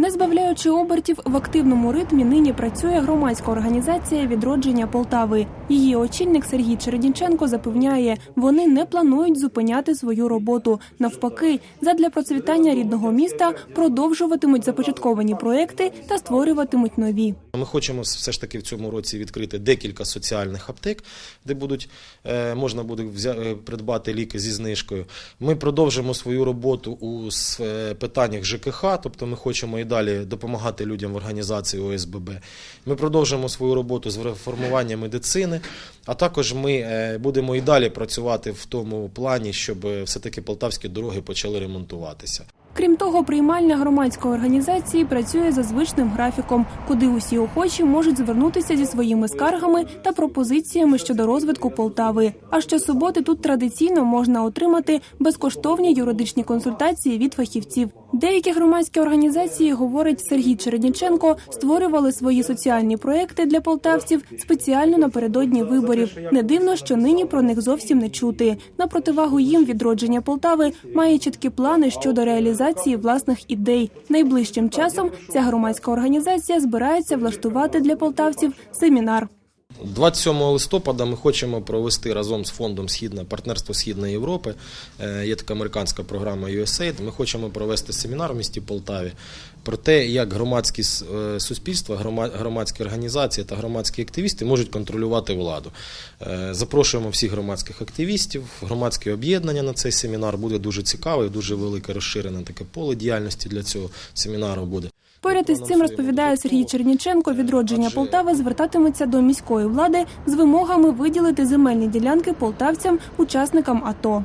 Не збавляючи обертів, в активному ритмі нині працює громадська організація відродження Полтави. Її очільник Сергій Чередінченко запевняє, вони не планують зупиняти свою роботу. Навпаки, задля процвітання рідного міста продовжуватимуть започатковані проекти та створюватимуть нові. Ми хочемо все ж таки в цьому році відкрити декілька соціальних аптек, де будуть е, можна буде е, придбати ліки зі знижкою. Ми продовжимо свою роботу у е, питаннях ЖКХ, тобто ми хочемо і далі допомагати людям в організації ОСББ. Ми продовжимо свою роботу з реформування медицини, а також ми будемо і далі працювати в тому плані, щоб е, все-таки полтавські дороги почали ремонтуватися. Крім того, приймальня громадської організації працює за звичним графіком, куди усі охочі можуть звернутися зі своїми скаргами та пропозиціями щодо розвитку Полтави. А щосуботи тут традиційно можна отримати безкоштовні юридичні консультації від фахівців. Деякі громадські організації, говорить Сергій Чередніченко, створювали свої соціальні проекти для полтавців спеціально напередодні виборів. Не дивно, що нині про них зовсім не чути. На противагу їм відродження Полтави має чіткі плани щодо реалізації власних ідей. Найближчим часом ця громадська організація збирається влаштувати для полтавців семінар. 27 листопада ми хочемо провести разом з фондом Східне партнерство Східної Європи. Е, Є така американська програма USAID. Ми хочемо провести семінар в місті Полтаві про те, як громадські е, суспільства, грома- громадські організації та громадські активісти можуть контролювати владу. Е, Запрошуємо всіх громадських активістів, громадське об'єднання на цей семінар. Буде дуже цікавий, дуже велике розширене таке поле діяльності для цього семінару буде. Поряд із цим розповідає Сергій Черніченко. Відродження Полтави звертатиметься до міської влади з вимогами виділити земельні ділянки полтавцям, учасникам АТО.